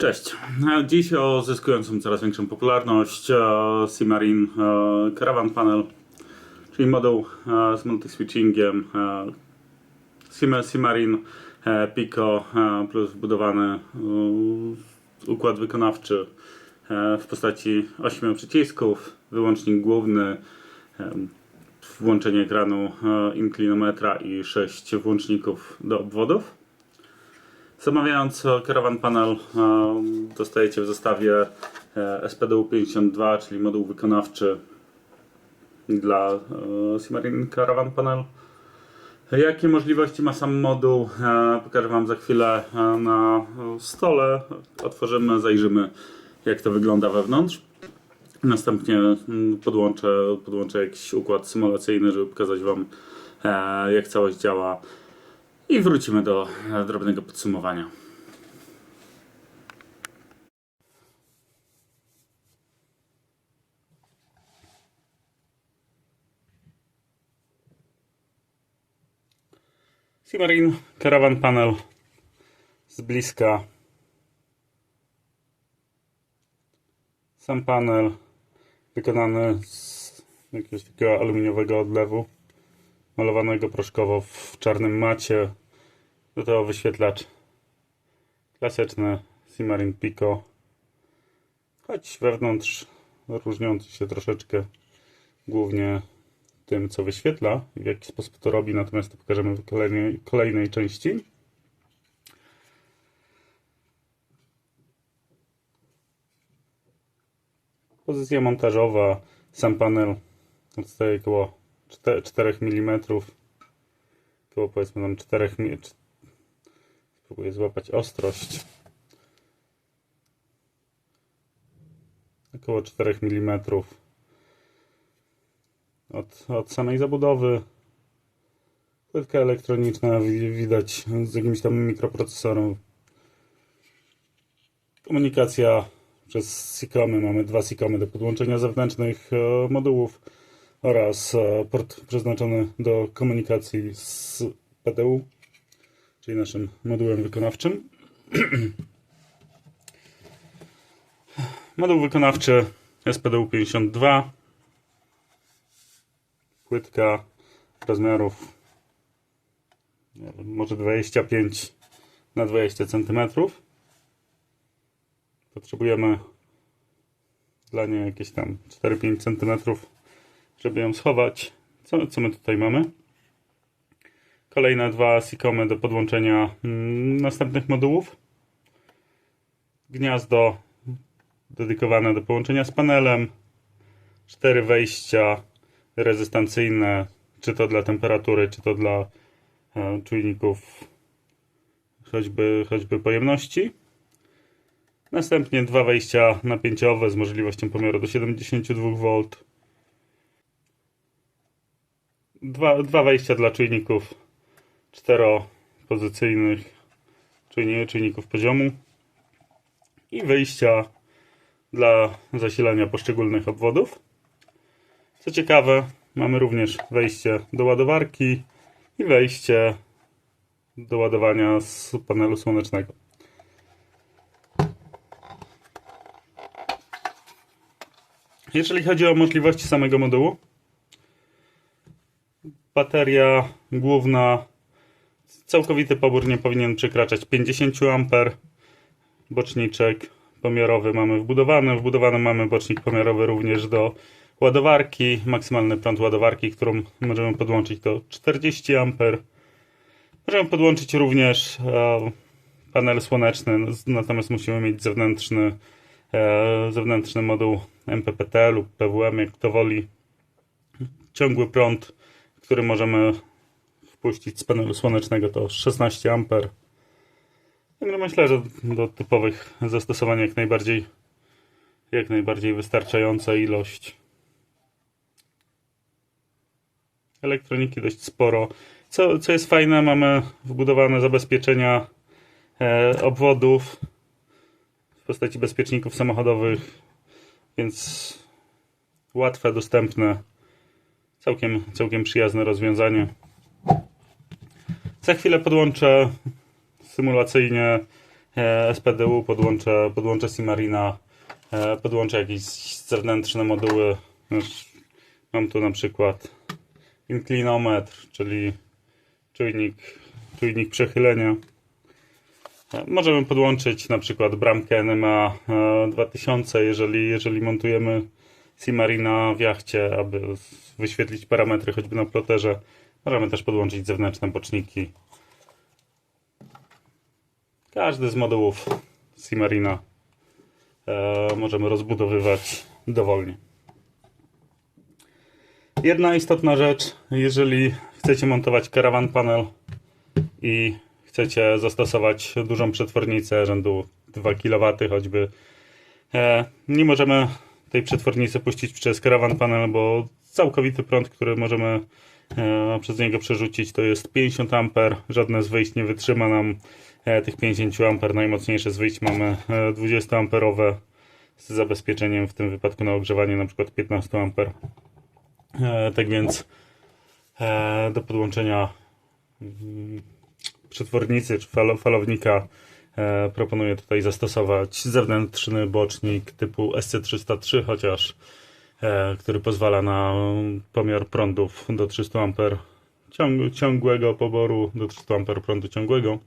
Cześć. E, Dziś o zyskującą coraz większą popularność e, Simarin e, Caravan Panel, czyli moduł e, z multiswitchingiem Sim- Simarin Pico plus wbudowany układ wykonawczy w postaci 8 przycisków, wyłącznik główny, włączenie ekranu inklinometra i 6 włączników do obwodów. Zamawiając e, Caravan Panel e, dostajecie w zestawie e, SPDU 52, czyli moduł wykonawczy dla Simarin Caravan Panel. Jakie możliwości ma sam moduł? Pokażę Wam za chwilę na stole. Otworzymy, zajrzymy jak to wygląda wewnątrz. Następnie mm, podłączę, podłączę jakiś układ symulacyjny, żeby pokazać Wam jak całość działa. I wrócimy do e, drobnego podsumowania. Simarin Caravan Panel z bliska. Sam panel wykonany z jakiegoś takiego aluminiowego odlewu malowanego proszkowo w czarnym macie. Do tego wyświetlacz klasyczny Simarin Pico. Choć wewnątrz różniący się troszeczkę głównie tym, co wyświetla i w jaki sposób to robi, natomiast to pokażemy w kolejnej, kolejnej części. Pozycja montażowa, sam panel odstaje około 4 mm, około powiedzmy tam 4 Spróbuję złapać ostrość. Około 4 mm od, od samej zabudowy. Płytka elektroniczna wi- widać z jakimś tam mikroprocesorem. Komunikacja przez SICOMy. Mamy dwa SICOMy do podłączenia zewnętrznych e, modułów oraz e, port przeznaczony do komunikacji z PDU, czyli naszym modułem wykonawczym. Moduł wykonawczy SPDU 52 płytka rozmiarów może 25 na 20 cm. Potrzebujemy dla niej jakieś tam 4-5 cm, żeby ją schować. Co, co my tutaj mamy? Kolejne dwa sikomy do podłączenia mm, następnych modułów. Gniazdo dedykowane do połączenia z panelem. Cztery wejścia rezystancyjne, czy to dla temperatury, czy to dla e, czujników choćby, choćby pojemności. Następnie dwa wejścia napięciowe z możliwością pomiaru do 72V. Dwa, dwa wejścia dla czujników czteropozycyjnych, czujni- czujników poziomu. I wyjścia dla zasilania poszczególnych obwodów. Co ciekawe, mamy również wejście do ładowarki i wejście do ładowania z panelu słonecznego. Jeżeli chodzi o możliwości samego modułu, bateria główna, całkowity pobór nie powinien przekraczać 50 A. Boczniczek pomiarowy mamy wbudowany. Wbudowany mamy bocznik pomiarowy również do ładowarki. Maksymalny prąd ładowarki, którą możemy podłączyć do 40 A. Możemy podłączyć również e, panel słoneczny, natomiast musimy mieć zewnętrzny, e, zewnętrzny moduł MPPT lub PWM, jak to woli. Ciągły prąd, który możemy wpuścić z panelu słonecznego to 16 A. Także myślę, że do typowych zastosowań jak najbardziej, jak najbardziej wystarczająca ilość. Elektroniki dość sporo. Co, co jest fajne, mamy wbudowane zabezpieczenia e, obwodów w postaci bezpieczników samochodowych, więc łatwe, dostępne, całkiem, całkiem przyjazne rozwiązanie. Za chwilę podłączę symulacyjnie e, SPDU, podłączę, podłączę Simarina, e, podłączę jakieś zewnętrzne moduły. Mam tu na przykład inklinometr, czyli czujnik, czujnik przechylenia. E, Możemy podłączyć na przykład bramkę NMA e, 2000, jeżeli, jeżeli montujemy Simarina w jachcie, aby wyświetlić parametry choćby na ploterze. Możemy też podłączyć zewnętrzne boczniki. Każdy z modułów Simarina e, możemy rozbudowywać dowolnie. Jedna istotna rzecz, jeżeli chcecie montować karawan panel i chcecie zastosować dużą przetwornicę rzędu 2 kW choćby, e, nie możemy tej przetwornicy puścić przez karawan panel, bo całkowity prąd, który możemy przez niego przerzucić to jest 50 A, żadne z wyjść nie wytrzyma nam e, tych 50 A, najmocniejsze z wyjść mamy e, 20 amperowe z zabezpieczeniem w tym wypadku na ogrzewanie na przykład 15 A. E, tak więc e, do podłączenia mm, przetwornicy czy falo, falownika e, proponuję tutaj zastosować zewnętrzny bocznik typu SC303, chociaż e, który pozwala na pomiar prądów do 300 A ciąg, ciągłego poboru, do 300 A prądu ciągłego.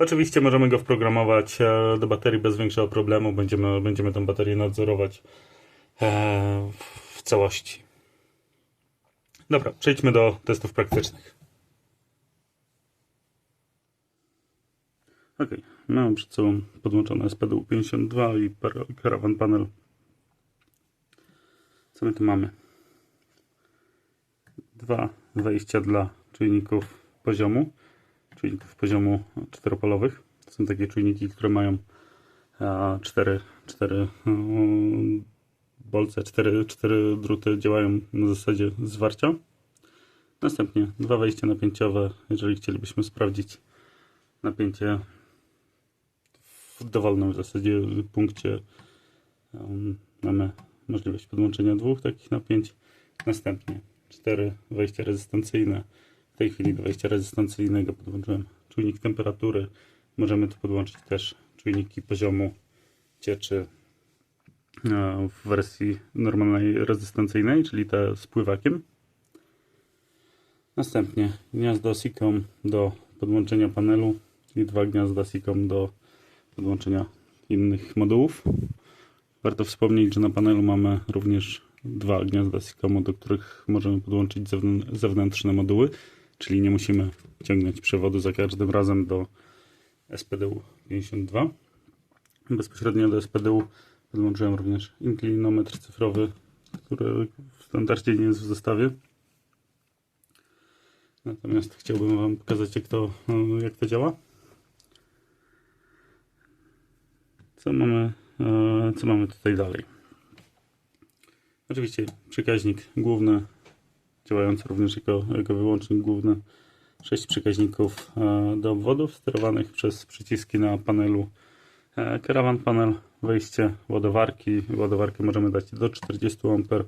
Oczywiście możemy go wprogramować e, do baterii bez większego problemu. Będziemy, będziemy tę baterię nadzorować e, w całości. Dobra, przejdźmy do testów praktycznych. Ok, mam przed sobą podłączone SPDU 52 i Caravan Panel. Co my tu mamy? Dwa wejścia dla czujników poziomu, czujników poziomu czteropolowych. To są takie czujniki, które mają cztery, cztery mm, bolce, cztery, cztery druty działają na zasadzie zwarcia. Następnie dwa wejścia napięciowe, jeżeli chcielibyśmy sprawdzić napięcie w dowolnym w zasadzie punkcie. Um, mamy możliwość podłączenia dwóch takich napięć. Następnie cztery wejścia rezystancyjne. W tej chwili do wejścia rezystancyjnego podłączyłem czujnik temperatury. Możemy tu podłączyć też czujniki poziomu cieczy e, w wersji normalnej rezystancyjnej, czyli te z pływakiem. Następnie gniazdo SICOM do podłączenia panelu i dwa gniazda SICOM do podłączenia innych modułów. Warto wspomnieć, że na panelu mamy również dwa gniazda SICOMu, do których możemy podłączyć zewnę- zewnętrzne moduły, czyli nie musimy ciągnąć przewodu za każdym razem do SPDU 52. Bezpośrednio do SPDU podłączyłem również inklinometr cyfrowy, który w standardzie nie jest w zestawie. Natomiast chciałbym Wam pokazać, jak to, jak to działa. Co mamy, co mamy tutaj dalej? Oczywiście przekaźnik główny, działający również jako, jako wyłącznik główny. Sześć przekaźników e, do obwodów sterowanych przez przyciski na panelu e, Caravan Panel, wejście ładowarki. Ładowarkę możemy dać do 40 A,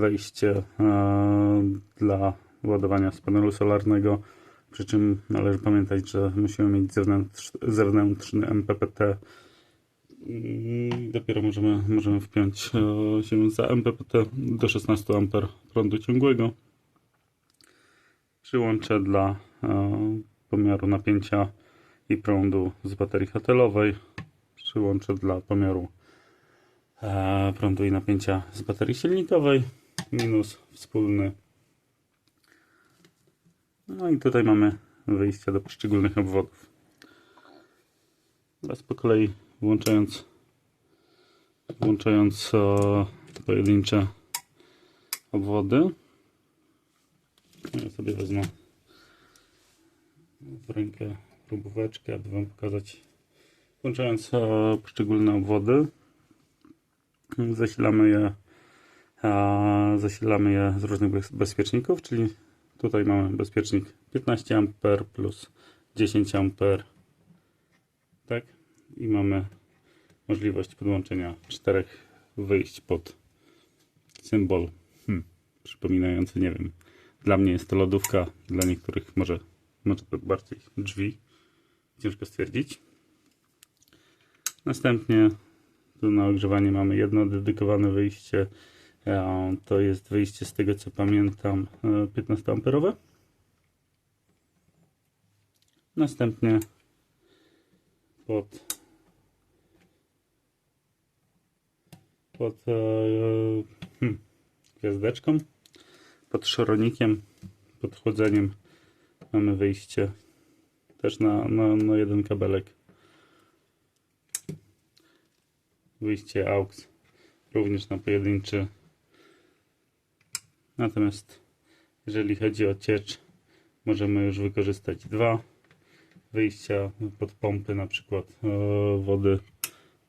wejście dla ładowania z panelu solarnego. Przy czym należy pamiętać, że musimy mieć zewnętrz, zewnętrzny MPPT. I Dopiero możemy, możemy wpiąć e, się za MPPT do 16 A prądu ciągłego. Przyłącze dla e, pomiaru napięcia i prądu z baterii hotelowej. Przyłącze dla pomiaru e, prądu i napięcia z baterii silnikowej. Minus wspólny no i tutaj mamy wyjścia do poszczególnych obwodów. Teraz po kolei włączając, włączając e, pojedyncze obwody. Ja sobie wezmę w rękę próbóweczkę, aby Wam pokazać. Włączając e, poszczególne obwody, zasilamy je, e, zasilamy je z różnych bez- bezpieczników, czyli Tutaj mamy bezpiecznik 15 A plus 10 A. Tak? I mamy możliwość podłączenia czterech wyjść pod symbol hmm, przypominający, nie wiem, dla mnie jest to lodówka, dla niektórych może, może to bardziej drzwi. Ciężko stwierdzić. Następnie tu na ogrzewanie mamy jedno dedykowane wyjście. E, To jest wyjście z tego co pamiętam e, 15 amperowe. Następnie pod pod e, hmm, gwiazdeczką, pod szoronikiem, pod chłodzeniem mamy wyjście też na, na, na jeden kabelek. Wyjście AUX również na pojedynczy. Natomiast jeżeli chodzi o ciecz, możemy już wykorzystać dwa wyjścia pod pompy, na przykład e, wody.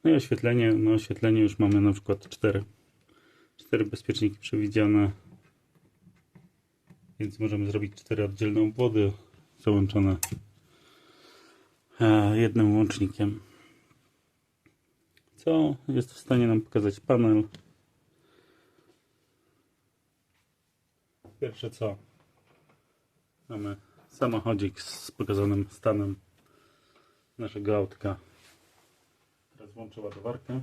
No i oświetlenie, no oświetlenie już mamy na przykład cztery. Cztery bezpieczniki przewidziane. Więc możemy zrobić cztery oddzielne obwody załączone e, jednym łącznikiem. Co jest w stanie nam pokazać panel. Pierwsze co? Mamy samochodzik z pokazanym stanem naszego autka. Włączę ładowarkę.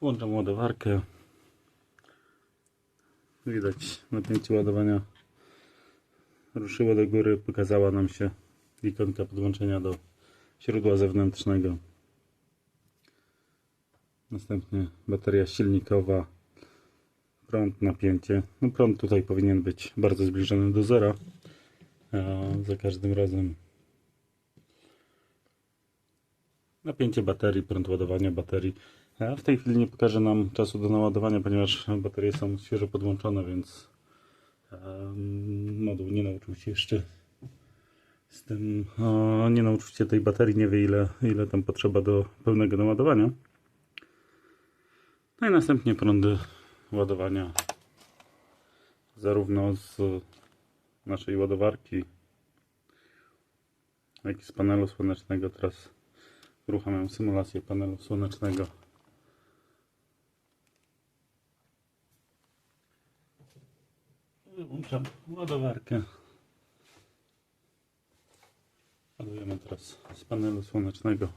Włączam ładowarkę. Widać napięcie ładowania ruszyło do góry, pokazała nam się ikonka podłączenia do źródła zewnętrznego. Następnie bateria silnikowa, prąd, napięcie. No prąd tutaj powinien być bardzo zbliżony do zera. Za każdym razem napięcie baterii, prąd ładowania baterii. A w tej chwili nie pokaże nam czasu do naładowania, ponieważ baterie są świeżo podłączone, więc moduł nie nauczył się jeszcze z tym, nie nauczył się tej baterii, nie wie ile, ile tam potrzeba do pełnego naładowania. No i następnie prądy ładowania zarówno z naszej ładowarki, jak i z panelu słonecznego. Teraz uruchamiam symulację panelu słonecznego. Wyłączam ładowarkę. Ładujemy teraz z panelu słonecznego.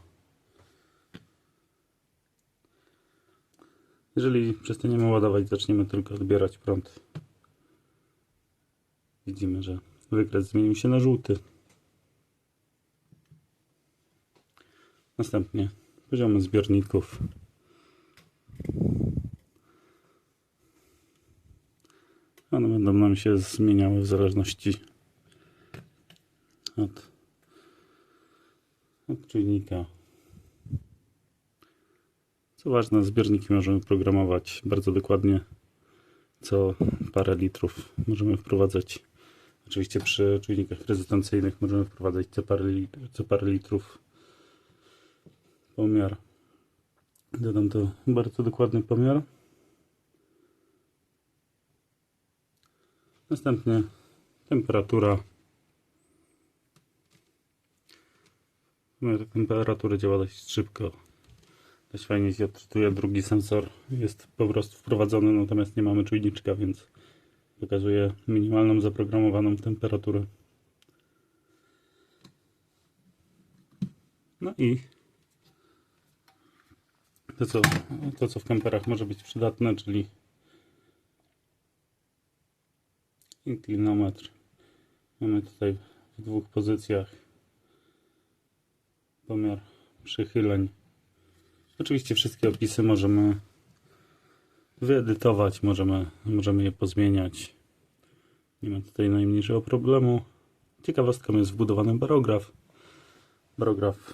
Jeżeli przestaniemy ładować, zaczniemy tylko odbierać prąd. Widzimy, że wykres zmienił się na żółty. Następnie poziomy zbiorników. One będą nam się zmieniały w zależności od, od czujnika. Co ważne, zbiorniki możemy programować bardzo dokładnie. Co parę litrów możemy wprowadzać. Oczywiście przy czujnikach rezystancyjnych możemy wprowadzać co parę, co parę litrów pomiar. Dodam to bardzo dokładny pomiar. Następnie temperatura. Pomiar temperatury działa dość szybko. Dość fajnie się odczytuje. Drugi sensor jest po prostu wprowadzony, natomiast nie mamy czujniczka, więc pokazuje minimalną zaprogramowaną temperaturę. No i to co, to, co w kamperach może być przydatne, czyli inklinometr. Mamy tutaj w dwóch pozycjach pomiar przychyleń. Oczywiście wszystkie opisy możemy wyedytować, możemy, możemy je pozmieniać. Nie ma tutaj najmniejszego problemu. Ciekawostką jest wbudowany barograf. Barograf,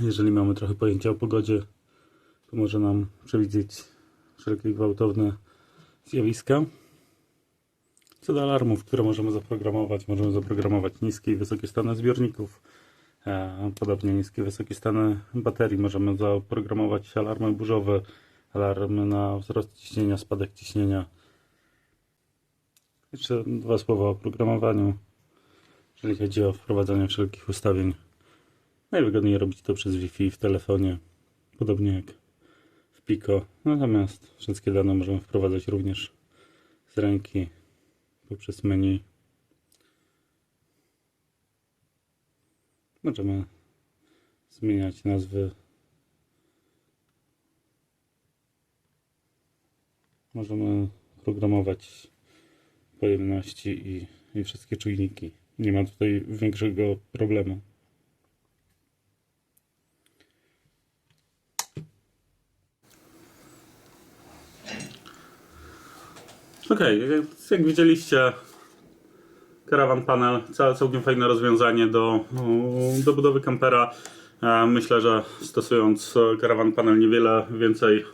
jeżeli mamy trochę pojęcia o pogodzie, pomoże nam przewidzieć wszelkie gwałtowne zjawiska. Co do alarmów, które możemy zaprogramować, możemy zaprogramować niskie i wysokie stany zbiorników. E, Podobnie niskie i wysokie stany baterii. Możemy zaprogramować alarmy burzowe, alarmy na wzrost ciśnienia, spadek ciśnienia. Jeszcze dwa słowa o programowaniu. Jeżeli chodzi o wprowadzanie wszelkich ustawień, najwygodniej robić to przez Wi-Fi w telefonie, podobnie jak Pico. Natomiast wszystkie dane możemy wprowadzać również z ręki poprzez menu. Możemy zmieniać nazwy. Możemy programować pojemności i, i wszystkie czujniki. Nie ma tutaj większego problemu. Okej, jak- jak widzieliście, Caravan Panel, całkiem fajne rozwiązanie do, do budowy kampera. E, Myślę, że stosując Caravan Panel niewiele więcej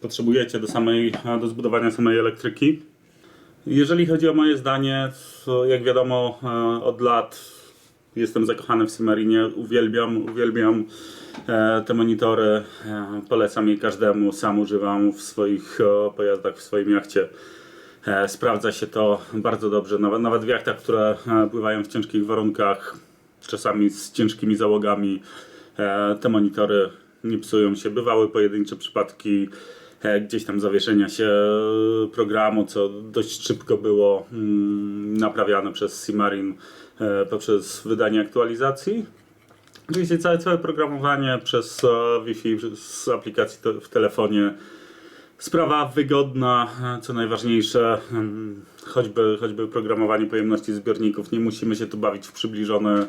potrzebujecie do, samej, e, do zbudowania samej elektryki. Jeżeli chodzi o moje zdanie, jak wiadomo e, od lat jestem zakochany w Simarinie, uwielbiam, uwielbiam te monitory, polecam je każdemu, sam używam w swoich pojazdach, w swoim jachcie. E, Sprawdza się to bardzo dobrze, nawet, nawet w jachtach, które e, pływają w ciężkich warunkach, czasami z ciężkimi załogami, e, te monitory nie psują się. Bywały pojedyncze przypadki gdzieś tam zawieszenia się programu, co dość szybko było mm, naprawiane przez Simarin poprzez wydanie aktualizacji. Oczywiście całe, całe programowanie przez Wi-Fi, z aplikacji w telefonie Sprawa wygodna, co najważniejsze, em, choćby, choćby programowanie pojemności zbiorników. Nie musimy się tu bawić w przybliżone,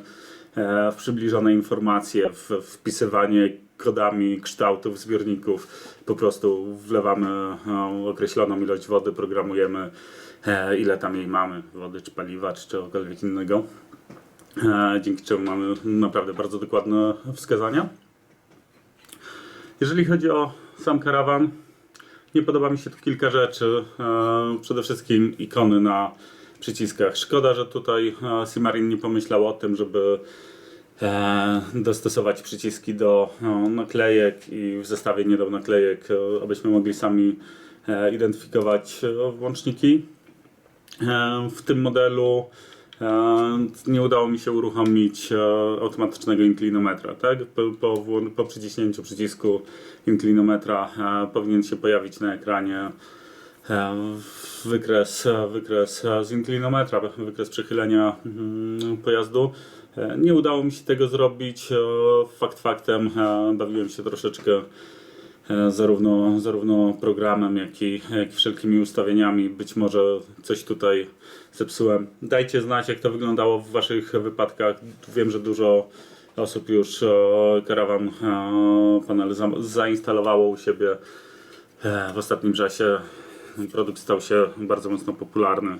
e, w przybliżone informacje, w wpisywanie kodami kształtów zbiorników. Po prostu wlewamy e, określoną ilość wody, programujemy e, ile tam jej mamy, wody czy paliwa czy czegokolwiek innego. Dzięki czemu mamy naprawdę bardzo dokładne wskazania. Jeżeli chodzi o sam karawan, nie podoba mi się tu kilka rzeczy. E, przede wszystkim ikony na przyciskach. Szkoda, że tutaj e, Simarin nie pomyślał o tym, żeby e, dostosować przyciski do naklejek i w zestawieniu do naklejek, abyśmy mogli sami identyfikować włączniki. W tym modelu nie udało mi się uruchomić e, automatycznego inklinometra. Tak? Po, po, po przyciśnięciu przycisku inklinometra e, powinien się pojawić na ekranie e, wykres, e, wykres e, z inklinometra, wykres przechylenia mm, pojazdu. E, Nie udało mi się tego zrobić. e, Fakt faktem e, bawiłem się troszeczkę e, zarówno, zarówno programem, jak i, jak i wszelkimi ustawieniami. Być może coś tutaj zepsułem. Dajcie znać, jak to wyglądało w Waszych wypadkach. Wiem, że dużo osób już e, Caravan e, panel za, zainstalowało u siebie e, w ostatnim czasie. Produkt stał się bardzo mocno popularny.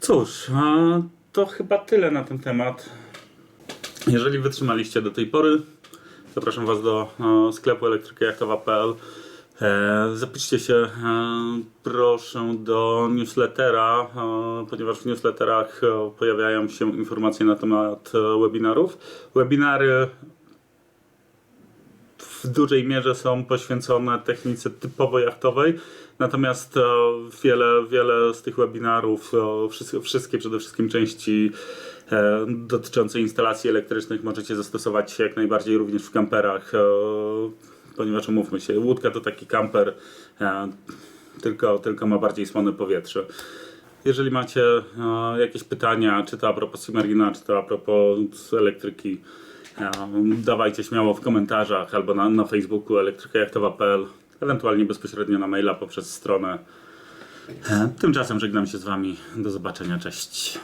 Cóż, to chyba tyle na ten temat. Jeżeli wytrzymaliście do tej pory, zapraszam Was do e, sklepu elektrykajachtowa.pl. E, Zapiszcie się e, proszę do newslettera, ponieważ w newsletterach pojawiają się informacje na temat webinarów. Webinary w dużej mierze są poświęcone technice typowo jachtowej, natomiast wiele, wiele z tych webinarów, wszystkie, przede wszystkim części dotyczące instalacji elektrycznych możecie zastosować jak najbardziej również w kamperach, e, ponieważ umówmy się, łódka to taki kamper, e, tylko, tylko ma bardziej słone powietrze. Jeżeli macie e, jakieś pytania, czy to a propos Simarina, czy to a propos elektryki, e, dawajcie śmiało w komentarzach albo na, na Facebooku elektrykajachtowa.pl, ewentualnie bezpośrednio na maila poprzez stronę. E, Tymczasem żegnam się z Wami. Do zobaczenia. Cześć.